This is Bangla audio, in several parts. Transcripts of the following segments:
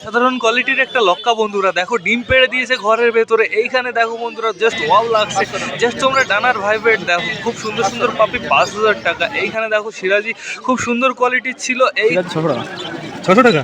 সাধারণ কোয়ালিটির একটা লক্কা বন্ধুরা দেখো ডিম পেড়ে দিয়েছে ঘরের ভেতরে এইখানে দেখো বন্ধুরা জাস্ট ওয়াল লাগছে। জাস্ট তোমরা ডানার ভাইব্রেট দেখো খুব সুন্দর সুন্দর পাপি পাঁচ হাজার টাকা। এইখানে দেখো সিরাজি খুব সুন্দর কোয়ালিটির ছিল এই ছশো টাকা ছশো টাকা?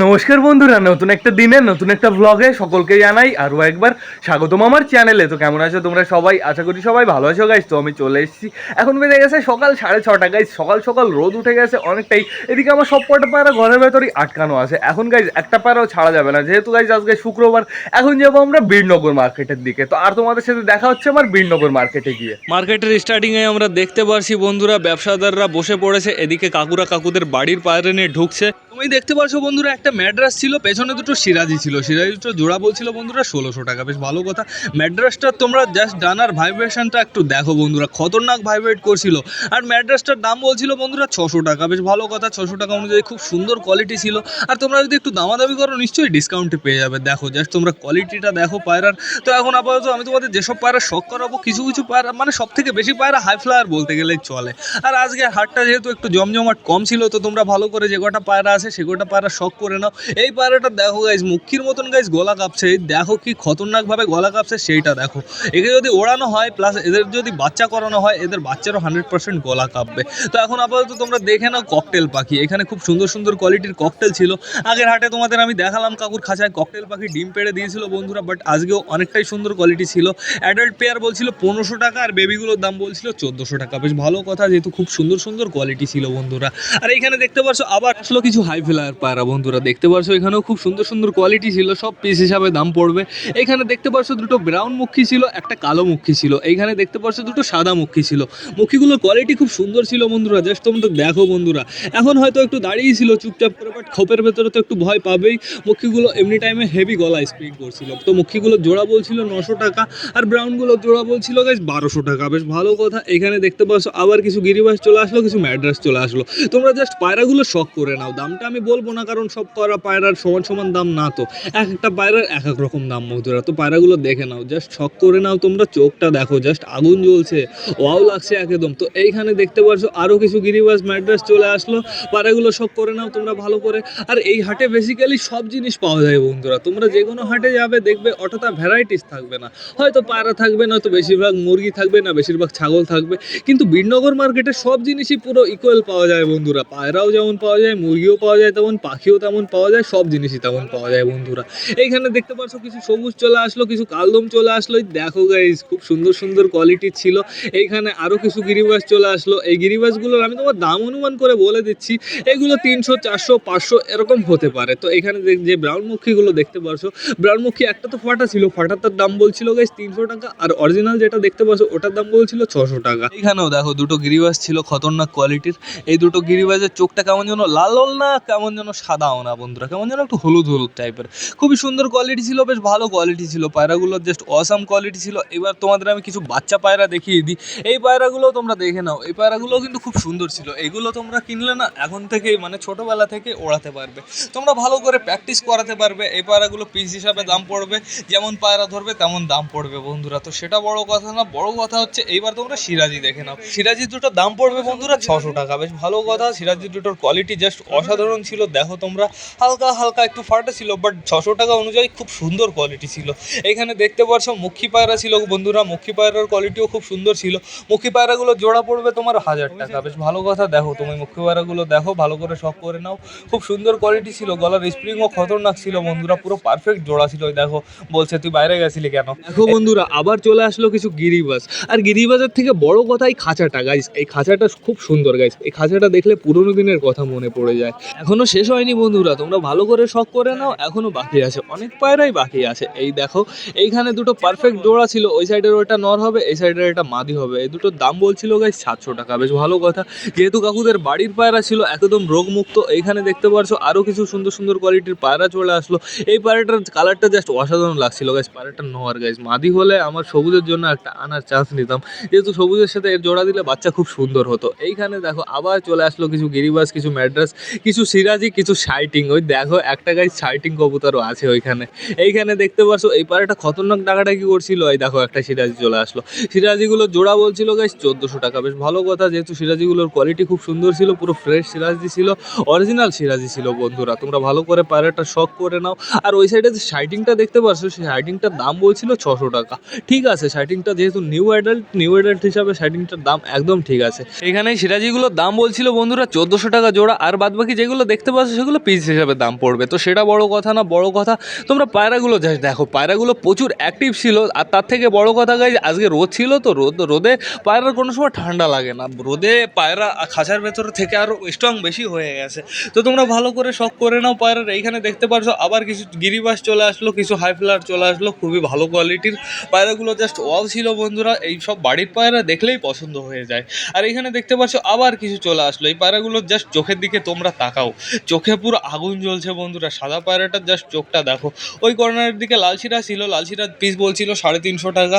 নমস্কার বন্ধুরা, নতুন একটা দিনে, নতুন একটা ব্লগে সকলকে জানাই আরও একবার স্বাগতম আমার চ্যানেলে তো কেমন আছো তোমরা সবাই? আশা করি সবাই ভালো আছো গাইজ তো আমি চলে এসেছি। এখন বেজে গেছে সকাল সাড়ে ছটা গাইজ সকাল সকাল রোদ উঠে গেছে অনেকটাই। এদিকে আমার সব কটা পায়রা ঘরের ভেতরেই আটকানো আছে। এখন গাইজ একটা পায়রাও ছাড়া যাবে না। যেহেতু গাইজ আজকে শুক্রবার, এখন যাব আমরা বীরনগর মার্কেটের দিকে। তো আর তোমাদের সাথে দেখা হচ্ছে আমার বীরনগর মার্কেটে গিয়ে। মার্কেটের স্টার্টিংয়ে আমরা দেখতে পারছি বন্ধুরা, ব্যবসাদাররা বসে পড়েছে। এদিকে কাকুরা কাকুদের বাড়ির পায়রা নিয়ে ঢুকছে। তুমি দেখতে পারছ বন্ধুরা একটা ম্যাড্রাস ছিল, পেছনে দুটো সিরাজি ছিল। সিরাজি দুটো জোড়া বলছিল বন্ধুরা ষোলোশো টাকা, বেশ ভালো কথা। ম্যাড্রাসটা তোমরা জাস্ট ডানার ভাইব্রেশনটা একটু দেখো বন্ধুরা, খতরনাক ভাইব্রেট করছিল। আর ম্যাড্রাসটার দাম বলছিল বন্ধুরা ছশো টাকা, বেশ ভালো কথা, ছশো টাকা অনুযায়ী খুব সুন্দর কোয়ালিটি ছিল। আর তোমরা যদি একটু দামাদামি করো, নিশ্চয়ই ডিসকাউন্টে পেয়ে যাবে। দেখো জাস্ট তোমরা কোয়ালিটিটা দেখো পায়রার। তো এখন আপাতত আমি তোমাদের যেসব পায়রা শখ করাবো, কিছু কিছু পায়রা মানে সব থেকে বেশি পায়রা হাই ফ্লায়ার বলতে গেলেই চলে। আর আজকে হাটটা যেহেতু একটু জমজমাট কম ছিল, তো তোমরা ভালো করে যে কটা পায়রা আছে, সে কটা পায়রা শখ করে নাও। এই পায়রাটা দেখো গাইজ মুখির মতন গাইজ গলা কাঁপছে। দেখো কি খতরনাকভাবে গলা কাঁপছে, সেইটা দেখো। একে যদি ওড়ানো হয় প্লাস এদের যদি বাচ্চা করানো হয়, এদের বাচ্চারও হান্ড্রেড পার্সেন্ট গলা কাঁপবে। তো এখন আপাতত তোমরা দেখে নাও ককটেল পাখি। এখানে খুব সুন্দর সুন্দর কোয়ালিটির ককটেল ছিল। আগের হাটে তোমাদের আমি দেখালাম কাকুর খাঁচায় ককটেল পাখি ডিম পেড়ে দিয়েছিল বন্ধুরা বাট আজকেও অনেকটাই সুন্দর কোয়ালিটি ছিল। অ্যাডাল্ট পেয়ার বলছিল পনেরোশো টাকা, আর বেবিগুলোর দাম বলছিল চোদ্দোশো টাকা। বেশ ভালো কথা, যেহেতু খুব সুন্দর সুন্দর কোয়ালিটি ছিল বন্ধুরা। আর এখানে দেখতে পাচ্ছ আবার আসলো কিছু হাই ফ্লায়ার পায়রা বন্ধুরা। দেখতে পারছ, এখানেও খুব সুন্দর সুন্দর কোয়ালিটি ছিল, সব পিস হিসাবে দাম পড়বে। এখানে দেখতে পাচ্ছ দুটো ব্রাউন মুখী ছিল, একটা কালো মুখী ছিল। এইখানে দেখতে পাচ্ছ দুটো সাদা মুখী ছিল। মুখীগুলোর কোয়ালিটি খুব সুন্দর ছিল বন্ধুরা জাস্ট তোমরা দেখো বন্ধুরা। এখন হয়তো একটু দাঁড়িয়ে ছিল চুপচাপ করে বাট খোপের ভেতরে তো একটু ভয় পাবেই। মুখীগুলো এমনি টাইমে হেভি গলা স্প্রিং করছিল। তো মুখীগুলো জোড়া বলছিল নশো টাকা, আর ব্রাউনগুলো জোড়া বলছিল গাইজ বারোশো টাকা। বেশ ভালো কথা, এখানে দেখতে পাচ্ছ আবার কিছু গিরিবাস চলে আসলো, কিছু ম্যাড্রাস চলে আসলো। তোমরা জাস্ট পায়রাগুলো শখ করে নাও। দামটা আমি বলব না, কারণ সব করা পায়রার সমান সমান দাম না তো। এক একটা পায়রার এক এক রকম দাম বন্ধুরা তো পায়রাগুলো দেখে নাও জাস্ট শখ করে নাও তোমরা, চোখটা দেখো জাস্ট আগুন জ্বলছে, ওয়াও লাগছে একদম। তো এইখানে দেখতে পাচ্ছ আরও কিছু গিরিবাস ম্যাড্রাস চলে আসলো। পায়রাগুলো শখ করে নাও তোমরা ভালো করে। আর এই হাটে বেসিক্যালি সব জিনিস পাওয়া যায় বন্ধুরা। তোমরা যে কোনো হাটে যাবে, দেখবে অতটা ভ্যারাইটিস থাকবে না। হয়তো পায়রা থাকবে না নয়তো বেশিরভাগ মুরগি থাকবে, না বেশিরভাগ ছাগল থাকবে। কিন্তু বীরনগর মার্কেটে সব জিনিসই পুরো ইকুয়াল পাওয়া যায় বন্ধুরা। পায়রাও যেমন পাওয়া যায়, মুরগিও পাওয়া যায়, তেমন পাখিও তেমন পাওয়া যায়, সব জিনিসই তেমন পাওয়া যায় বন্ধুরা। এইখানে দেখতে পাচ্ছ, কিছু সবুজ চলে আসলো, কিছু কালদম চলে আসলো। দেখো গাইজ খুব সুন্দর সুন্দর কোয়ালিটির ছিল। এইখানে আরও কিছু গিরিবাস চলে আসলো। এই গিরিবাসগুলোর আমি তোমার দাম অনুমান করে বলে দিচ্ছি, এগুলো তিনশো, চারশো, পাঁচশো এরকম হতে পারে। তো এখানে যে- ব্রাউনমুখীগুলো দেখতে পাচ্ছ ব্রাউনমুখী একটা তো ফাটা ছিল ফাটাটার দাম বলছিল গাইজ তিনশো টাকা, আর অরিজিনাল যেটা দেখতে পাচ্ছ, ওটার দাম বলছিল ছশো টাকা। এখানেও দেখো দুটো গিরিবাস ছিল, খতরনাক কোয়ালিটির এই দুটো গিরিবাসের চোখটা কেমন যেন লাল না, কেমন যেন সাদাও না বন্ধুরা, কেমন যেন একটু হলুদ হলুদ টাইপের খুবই সুন্দর কোয়ালিটি ছিল, বেশ ভালো কোয়ালিটি ছিল। পায়রাগুলোর জাস্ট অসাম কোয়ালিটি ছিল। এবার তোমাদের আমি কিছু বাচ্চা পায়রা দেখিয়ে দিই। এই পায়রাগুলো তোমরা দেখে নাও। এই পায়রাগুলো কিন্তু খুব সুন্দর ছিল। এগুলো তোমরা কিনলে না, এখন থেকেই মানে ছোটোবেলা থেকে ওড়াতে পারবে। তোমরা ভালো করে প্র্যাকটিস করাতে পারবে। এই পায়রাগুলো পিস হিসাবে দাম পড়বে। যেমন পায়রা ধরবে, তেমন দাম পড়বে বন্ধুরা। তো সেটা বড় কথা না, বড় কথা হচ্ছে এইবার তোমরা সিরাজি দেখে নাও। সিরাজি দুটোর দাম পড়বে বন্ধুরা ছশো টাকা। বেশ ভালো কথা সিরাজি দুটোর কোয়ালিটি জাস্ট অসাধারণ ছিল। দেখো তোমরা হালকা হালকা একটু ফাটা ছিল বাট ছশো টাকা অনুযায়ী খুব সুন্দর কোয়ালিটি ছিল। এখানে দেখতে পাচ্ছ মুখী পায়রা ছিল বন্ধুরা মুখী পায়রার কোয়ালিটিও খুব সুন্দর ছিল। মুখী পায়রাগুলো জোড়া পড়বে তোমার হাজার টাকা। বেশ ভালো কথা দেখো তুমি মুখী পায়রাগুলো দেখো ভালো করে শখ করে নাও। খুব সুন্দর কোয়ালিটি ছিল গলার স্প্রিংও খতরনাক ছিল বন্ধুরা পুরো পারফেক্ট জোড়া ছিল ওই দেখো। বলছে তুই বাইরে গেছিলি কেন? দেখো বন্ধুরা আবার চলে আসলো কিছু গিরিবাস আর গিরিবাসের থেকে বড় কথা এই খাঁচাটা গাইস এই খাঁচাটা খুব সুন্দর গাইস এই খাঁচাটা দেখলে পুরোনো দিনের কথা মনে পড়ে যায়। এখনও শেষ হয়নি বন্ধুরা, তোমরা ভালো করে শখ করে নাও, এখনও বাকি আছে। অনেক পায়রাই বাকি আছে। এই দেখো, এইখানে দুটো পারফেক্ট জোড়া ছিল, ওই সাইডের ওটা নর হবে, এই সাইডের এটা মাদি হবে। এই দুটোর দাম বলছিল গাইস সাতশো টাকা, বেশ ভালো কথা। যেহেতু কাকুদের বাড়ির পায়রা ছিল, একদম রোগমুক্ত, এইখানে দেখতে পারছ আরও কিছু সুন্দর সুন্দর কোয়ালিটির পায়রা চলে আসলো। এই পায়রাটার কালারটা জাস্ট অসাধারণ লাগছিল গাইস পায়রাটা নোয়ার গাইস মাদি হলে আমার সবুজের জন্য একটা আনার চান্স নিতাম। যেহেতু সবুজের সাথে এর জোড়া দিলে বাচ্চা খুব সুন্দর হতো। এইখানে দেখো আবার চলে আসলো কিছু গিরিবাস, কিছু ম্যাড্রাস কিছু কিছু সিরাজি, কিছু সাইটিং। ওই দেখো একটা গাছ সাইটিং কবুতরও আছে ওইখানে। এইখানে দেখতে পাচ্ছ এই পারে একটা খতরনাক ডাকাডাকি করছিল, এই দেখো একটা সিরাজি চলে আসলো। সিরাজিগুলো জোড়া বলছিল গাছ চোদ্দোশো টাকা। বেশ ভালো কথা, যেহেতু সিরাজিগুলোর কোয়ালিটি খুব সুন্দর ছিল, পুরো ফ্রেশ সিরাজি ছিল অরিজিনাল সিরাজি ছিল বন্ধুরা। তোমরা ভালো করে পায়রাটা শখ করে নাও। আর ওই সাইডে যে সাইটিংটা দেখতে পাচ্ছ সেই সাইটিংটার দাম বলছিল ছশো টাকা। ঠিক আছে সাইটিংটা যেহেতু নিউ অ্যাডাল্ট নিউ অ্যাডাল্ট হিসাবে সাইটিংটার দাম একদম ঠিক আছে। এখানে সিরাজিগুলোর দাম বলছিল বন্ধুরা, চোদ্দোশো টাকা জোড়া। আর বাদ বাকি যেগুলো দেখতে পাচ্ছ সেগুলো পিস হিসাবে দাম পড়বে। তো সেটা বড় কথা না, বড় কথা, তোমরা পায়রাগুলো জাস্ট দেখো, পায়রাগুলো প্রচুর অ্যাক্টিভ ছিল, আর তার থেকে বড় কথা গাই আজকে রোদ ছিল, তো রোদ, রোদে পায়রার কোনো সময় ঠান্ডা লাগে না। রোদে পায়রা খাঁচার ভেতর থেকে আরও স্ট্রং বেশি হয়ে গেছে। তো তোমরা ভালো করে শখ করে নাও পায়রার। এইখানে দেখতে পারছ, আবার কিছু গিরিবাস চলে আসলো, কিছু হাই ফ্লার চলে আসলো, খুবই ভালো কোয়ালিটির পায়রাগুলো জাস্ট ওয়াও ছিল বন্ধুরা, এই সব বাড়ির পায়রা দেখলেই পছন্দ হয়ে যায়। আর এখানে দেখতে পাচ্ছ আবার কিছু চলে আসলো। এই পায়রাগুলো জাস্ট চোখের দিকে তোমরা তাকাও। চোখে পুরো আগুন জ্বলছে বন্ধুরা, সাদা পায়রাটার জাস্ট চোখটা দেখো। ওই কর্নারের দিকে লালচিরা ছিল লালচিরা পিস বলছিল সাড়ে তিনশো টাকা।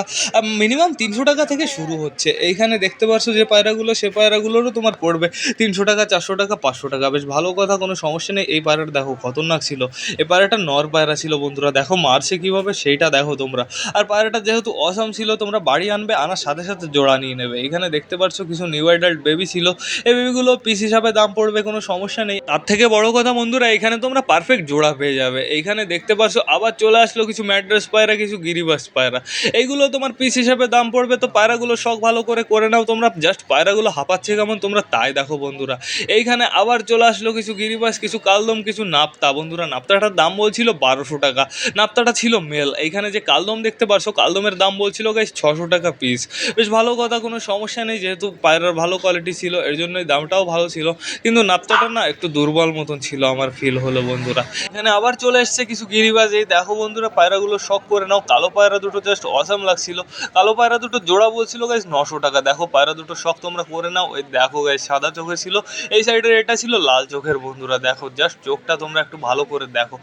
মিনিমাম তিনশো টাকা থেকে শুরু হচ্ছে। এইখানে দেখতে পাচ্ছ যে পায়রাগুলো, সে পায়রাগুলোরও তোমার পড়বে তিনশো টাকা, চারশো টাকা, পাঁচশো টাকা। বেশ ভালো কথা, কোনো সমস্যা নেই। এই পায়রাটা দেখো, খতরনাক ছিল। এই পায়রাটা নর পায়রা ছিল বন্ধুরা। দেখো, মারছে কীভাবে, সেইটা দেখো তোমরা। আর পায়রাটা যেহেতু অসাম ছিল, তোমরা বাড়ি আনবে, আনার সাথে সাথে জোড়া নিয়ে নেবে। এখানে দেখতে পাচ্ছ কিছু নিউ অ্যাডাল্ট বেবি ছিল। এই বেবিগুলো পিস হিসাবে দাম পড়বে, কোনো সমস্যা নেই। তার থেকে বড় কথা বন্ধুরা এখানে তোমরা পারফেক্ট জোড়া পেয়ে যাবে। এইখানে দেখতে পাচ্ছ, আবার চলে আসলো কিছু ম্যাড্রেস পায়রা, কিছু গিরিবাস পায়রা। এইগুলো তোমার পিস হিসাবে দাম পড়বে, তো পায়রাগুলো শখ ভালো করে করে নাও তোমরা। জাস্ট পায়রাগুলো হাঁপাচ্ছে কেমন? তোমরা তাই দেখো বন্ধুরা। এইখানে আবার চলে আসলো কিছু গিরিবাস, কিছু কালদম, কিছু নাপ্তা। বন্ধুরা, নাপ্তাটার দাম বলছিল বারোশো টাকা। নাপ্তাটা ছিল মেল এইখানে যে কালদম দেখতে পারছ কালদমের দাম বলছিল গাইস ছশো টাকা পিস বেশ ভালো কথা, কোনো সমস্যা নেই, যেহেতু পায়রার ভালো কোয়ালিটি ছিল, এর জন্যই দামটাও ভালো ছিল। কিন্তু নাপ্তাটা না একটু দুর্বল মতন ছিল আমার। ফিল হলো বন্ধুরা। এখানে আবার চলে এসছে কিছু গিরিবাজ। এই দেখো বন্ধুরা, পায়রাগুলো শখ করে নাও। কালো পায়রা দুটো জাস্ট অসম লাগছিল। কালো পায়রা দুটো জোড়া বলছিল গাইস নশো টাকা। দেখো, পায়রা দুটো শখ তোমরা করে নাও। ওই দেখো গাইস সাদা চোখে ছিল। এই সাইডের এটা ছিল লাল চোখের বন্ধুরা। দেখো জাস্ট চোখটা তোমরা একটু ভালো করে দেখো।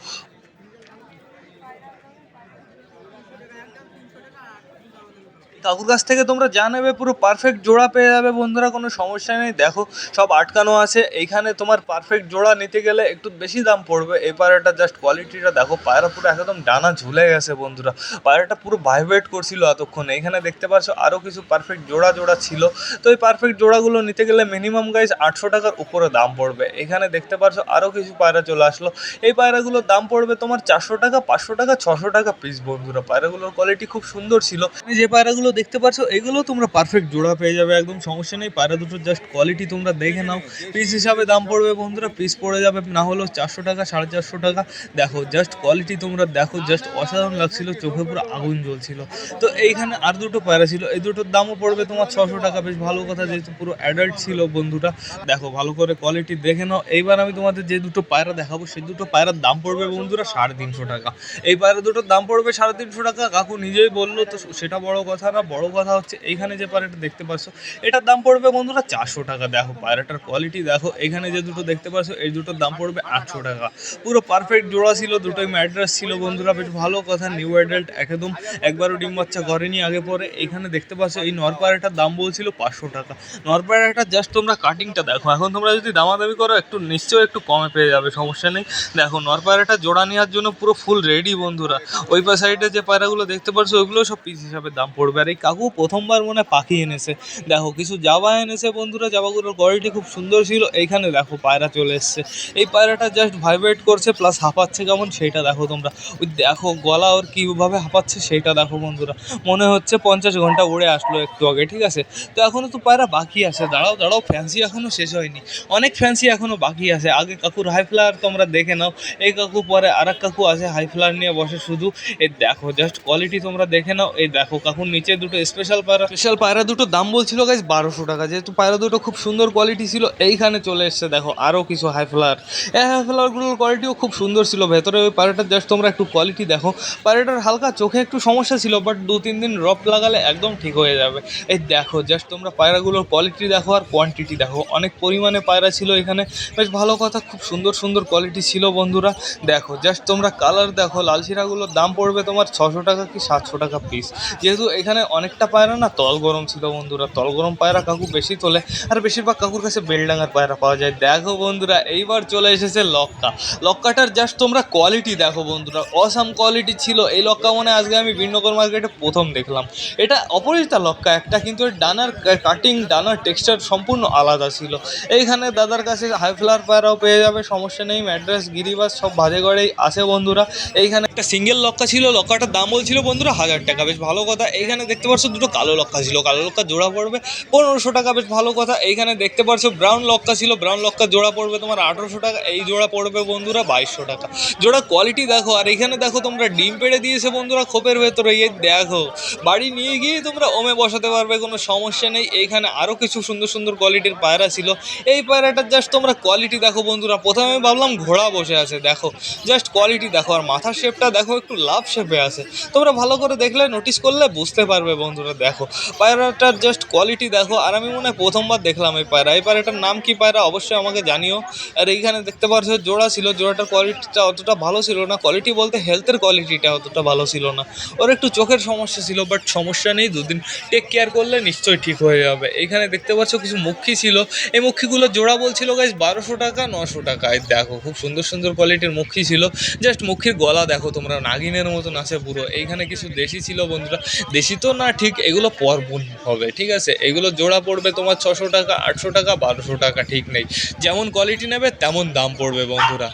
কাকুর কাছ থেকে তোমরা যা নেবে, পুরো পারফেক্ট জোড়া পেয়ে যাবে বন্ধুরা, কোনো সমস্যা নেই। দেখো, সব আটকানো আছে। এইখানে তোমার পারফেক্ট জোড়া নিতে গেলে একটু বেশি দাম পড়বে। এই পায়রাটা জাস্ট কোয়ালিটিটা দেখো, পায়রা পুরো একদম ডানা ঝুলে গেছে বন্ধুরা। পায়রাটা পুরো ভাইব্রেট করছিল এতক্ষণে। এখানে দেখতে পাচ্ছ আরও কিছু পারফেক্ট জোড়া জোড়া ছিল। তো এই পারফেক্ট জোড়াগুলো নিতে গেলে মিনিমাম গাইজ আটশো টাকার উপরে দাম পড়বে। এখানে দেখতে পাচ্ছ আরও কিছু পায়রা চলে আসলো। এই পায়রাগুলোর দাম পড়বে তোমার চারশো টাকা, পাঁচশো টাকা, ছশো টাকা পিস বন্ধুরা। পায়রাগুলোর কোয়ালিটি খুব সুন্দর ছিল। যে পায়রাগুলো দেখতে পাচ্ছ, এগুলো তোমরা পারফেক্ট জোড়া পেয়ে যাবে, একদম সমস্যা নেই পায়রা দুটোর জাস্ট কোয়ালিটি তোমরা দেখে নাও। পিস হিসাবে দাম পড়বে বন্ধুরা পিস পড়ে যাবে, না হলেও চারশো টাকা, সাড়ে চারশো টাকা। দেখো জাস্ট কোয়ালিটি তোমরা দেখো জাস্ট অসাধারণ লাগছিল, চোখে পুরো আগুন জ্বলছিল। তো এইখানে আর দুটো পায়রা ছিল, এই দুটোর দামও পড়বে তোমার ছশো টাকা, বেশ ভালো কথা, যেহেতু পুরো অ্যাডাল্ট ছিল বন্ধুরা। দেখো, ভালো করে কোয়ালিটি দেখে নাও। এইবার আমি তোমাদের যে দুটো পায়রা দেখাবো, সেই দুটো পায়রার দাম পড়বে বন্ধুরা সাড়ে তিনশো টাকা। এই পায়রা দুটোর দাম পড়বে সাড়ে তিনশো টাকা, কাকু নিজেই বলল, তো সেটা বড় কথা না। বড় কথা হচ্ছে, এইখানে যে পায়রাটা দেখতে পাচ্ছ, এটার দাম পড়বে বন্ধুরা চারশো টাকা। দেখো, পায়রাটার কোয়ালিটি দেখো, এখানে যে দুটো দেখতে পাচ্ছ, এই দুটোর দাম পড়বে আটশো টাকা। পুরো পারফেক্ট জোড়া ছিল, দুটোই ম্যাড্রাস ছিল বন্ধুরা, বেশ ভালো কথা নিউ অ্যাডাল্ট একদম একবারও ডিম বাচ্চা করেনি আগে পরে। এখানে দেখতে পাচ্ছ, এই নর পায়রাটার দাম বলছিল পাঁচশো টাকা। নর পায়রাটা জাস্ট তোমরা কাটিংটা দেখো, এখন তোমরা যদি দামাদামি করো, একটু নিশ্চয়ই একটু কমে পেয়ে যাবে, সমস্যা নেই। দেখো, নর পায়রাটা জোড়া নেওয়ার জন্য পুরো ফুল রেডি বন্ধুরা। ওই সাইডে যে পায়রাগুলো দেখতে পাচ্ছ, ওইগুলো সব পিস হিসাবে দাম পড়বে। আর এই কাকু প্রথমবার মনে পাখি এনেছে। দেখো, কিছু জাবা এনেছে বন্ধুরা, জাবাগুলোর কোয়ালিটি খুব সুন্দর ছিল। এইখানে দেখো পায়রা চলে এসছে। এই পায়রাটা জাস্ট ভাইব্রেট করছে প্লাস হাঁপাচ্ছে কেমন সেইটা দেখো তোমরা। ওই দেখো গলা ওর কীভাবে হাঁপাচ্ছে সেইটা দেখো বন্ধুরা। মনে হচ্ছে পঞ্চাশ ঘণ্টা উড়ে আসলো একটু আগে, ঠিক আছে? তো এখনও তো পায়রা বাকি আছে। দাঁড়াও দাঁড়াও ফ্যান্সি এখনও শেষ হয়নি। অনেক ফ্যান্সি এখনও বাকি আছে। আগে কাকুর হাই ফ্লাওয়ার তোমরা দেখে নাও। এই কাকু পরে আর কাকু আছে হাই ফ্লাওয়ার নিয়ে বসে শুধু। এই দেখো জাস্ট কোয়ালিটি তোমরা দেখে নাও। এই দেখো, কাকুর নিচে দুটো স্পেশাল পায়রা। স্পেশাল পায়রা দুটো দাম বলছিল গাইজ বারোশো টাকা। যেহেতু পায়রা দুটো খুব সুন্দর কোয়ালিটি ছিল, এইখানে চলে এসছে দেখো আরও কিছু হাই ফ্লাওয়ার এই হাই ফ্লাওয়ারগুলোর কোয়ালিটিও খুব সুন্দর ছিল। ভেতরে ওই পায়রাটার জাস্ট তোমরা একটু কোয়ালিটি দেখো। পায়রাটার হালকা চোখে একটু সমস্যা ছিল বাট দু তিন দিন রপ লাগালে একদম ঠিক হয়ে যাবে। এই দেখো জাস্ট তোমরা পায়রাগুলোর কোয়ালিটি দেখো আর কোয়ান্টিটি দেখো। অনেক পরিমাণে পায়রা ছিল এখানে। বেশ ভালো কথা, খুব সুন্দর সুন্দর কোয়ালিটি ছিল বন্ধুরা। দেখো জাস্ট তোমরা কালার দেখো, লাল শিরাগুলোর দাম পড়বে তোমার ছশো টাকা কি সাতশো টাকা পিস যেহেতু এখানে অনেকটা পায়রা না, তল গরম ছিল বন্ধুরা, তল গরম পায়রা কাকু বেশি তোলে, আর বেশিরভাগ কাকুর কাছে বেলডাঙ্গার পায়রা পাওয়া যায়। দেখো বন্ধুরা, এইবার চলে এসেছে লক্কা। লক্কাটার জাস্ট তোমরা কোয়ালিটি দেখো বন্ধুরা অসাম কোয়ালিটি ছিল। এই লক্কা মনে আজকে আমি বিনগর মার্কেটে প্রথম দেখলাম। এটা অপরিচিতা লক্কা, একটা কিন্তু এর ডানার কাটিং ডানার টেক্সচার সম্পূর্ণ আলাদা ছিল। এইখানে দাদার কাছে হাই ফ্লাওয়ার পায়রাও পেয়ে যাবে, সমস্যা নেই ম্যাড্রেস গিরিবাস, সব ভাজে করেই আসে বন্ধুরা। এইখানে একটা সিঙ্গেল লক্কা ছিল, লক্কাটার দাম বলছিল বন্ধুরা হাজার টাকা, বেশ ভালো কথা। এইখানে দেখতে পাচ্ছ দুটো কালো লক্কা ছিল। কালো লক্কা জোড়া পড়বে। পনেরোশো টাকা, বেশ ভালো কথা। এইখানে দেখতে পাচ্ছ ব্রাউন লক্কা ছিল। ব্রাউন লক্কা জোড়া পড়বে তোমার আঠেরোশো টাকা। এই জোড়া পড়বে বন্ধুরা বাইশশো টাকা। জোড়া কোয়ালিটি দেখো। আর এখানে দেখো তোমরা ডিম পেড়ে দিয়েছে বন্ধুরা খোপের ভেতরে। এই দেখো, বাড়ি নিয়ে গিয়ে তোমরা ওমে বসাতে পারবে, কোনো সমস্যা নেই। এইখানে আরও কিছু সুন্দর সুন্দর কোয়ালিটির পায়রা ছিল। এই পায়রাটার জাস্ট তোমরা কোয়ালিটি দেখো বন্ধুরা। প্রথমে ভাবলাম ঘোড়া বসে আছে, দেখো। জাস্ট কোয়ালিটি দেখো। আর মাথার শেপটা দেখো, একটু লাভ শেপে আছে। তোমরা ভালো করে দেখলে নোটিস করলে বুঝতে পারবে। বন্ধুরা, দেখো। পায়রাটার জাস্ট কোয়ালিটি দেখো, আর আমি মনে হয় প্রথমবার দেখলাম এই পায়রা। এই পায়রাটার নাম কি পায়রা অবশ্যই আমাকে জানিও। আর এইখানে দেখতে পাচ্ছ জোড়া ছিল, জোড়াটার কোয়ালিটিটা অতটা ভালো ছিল না। কোয়ালিটি বলতে হেলথের কোয়ালিটিটা অতটা ভালো ছিল না। ওর একটু চোখের সমস্যা ছিল বাট সমস্যা নেই, দুদিন টেক কেয়ার করলে নিশ্চয়ই ঠিক হয়ে যাবে। এইখানে দেখতে পাচ্ছ কিছু মুখী ছিল। এই মুখীগুলো জোড়া বলছিল গাইজ বারোশো টাকা, নশো টাকা। এই দেখো, খুব সুন্দর সুন্দর কোয়ালিটির মুখী ছিল। জাস্ট মুখীর গলা দেখো তোমরা, নাগিনের মতন আছে পুরো। এইখানে কিছু দেশি ছিল বন্ধুরা। দেশি তো না, ঠিক এগুলো পরপর হবে, ঠিক আছে? এগুলো জোড়া পড়বে তোমার ছশো টাকা, আটশো টাকা, বারোশো টাকা, ঠিক নেই। যেমন কোয়ালিটি নেবে, তেমন দাম পড়বে বন্ধুরা।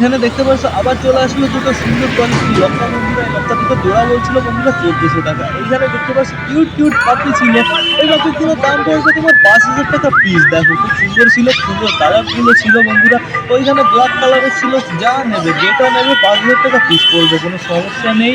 এখানে দেখতে পাচ্ছ, আবার চলে আসলো দুটো সুন্দর কোয়ালিটি লঙ্কা বন্ধুরা এই লঙ্কা দুটো জোড়া বলছিল, বন্ধুরা, চোদ্দশো টাকা। এইখানে দেখতে পাচ্ছ কিউট কিউট পাখি ছিল। এই পাখিগুলোর দাম পড়েছে তোমার পাঁচ হাজার টাকা পিস দেখো, খুব সুন্দর ছিল সুন্দর কালারগুলো ছিল, বন্ধুরা। ওইখানে ব্ল্যাক কালারের ছিল, যা নেবে, যেটা নেবে পাঁচ হাজার টাকা পিস পড়বে, কোনো সমস্যা নেই।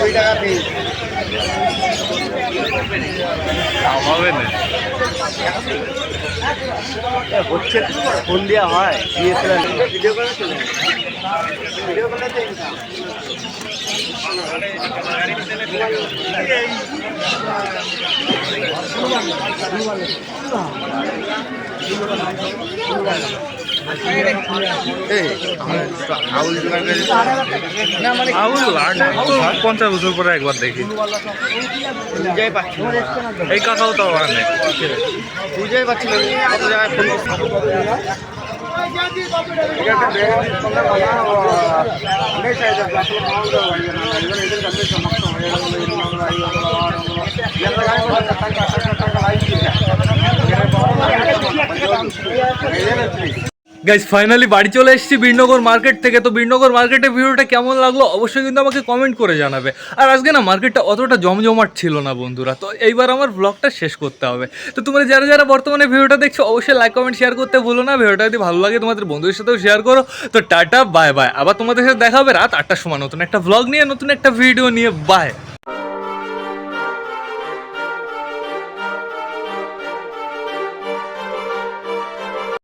হুম হবে না। হচ্ছে ফোন দেওয়া হয় ভিডিও করে ভিডিও করে তো পঞ্চাশ বছর পরে একবার দেখি। এই কাকাও তো আমার নেই। বুঝাই পাচ্ছি গাইজ ফাইনালি বাড়ি চলে এসেছি বীরনগর মার্কেট থেকে। তো বীরনগর মার্কেটের ভিডিওটা কেমন লাগল অবশ্যই কিন্তু আমাকে কমেন্ট করে জানাবে। আর আজকে না মার্কেটটা অতটা জমজমাট ছিল না বন্ধুরা। তো এইবার আমার ব্লগটা শেষ করতে হবে। তো তোমরা যারা যারা বর্তমানে ভিডিওটা দেখছ, অবশ্যই লাইক কমেন্ট শেয়ার করতে ভুলো না। ভিডিওটা যদি ভালো লাগে তোমাদের বন্ধুদের সাথেও শেয়ার করো। তো টাটা বাই বাই আবার তোমাদের সাথে দেখা হবে রাত আটটার সময় নতুন একটা ব্লগ নিয়ে, নতুন একটা ভিডিও নিয়ে। বাই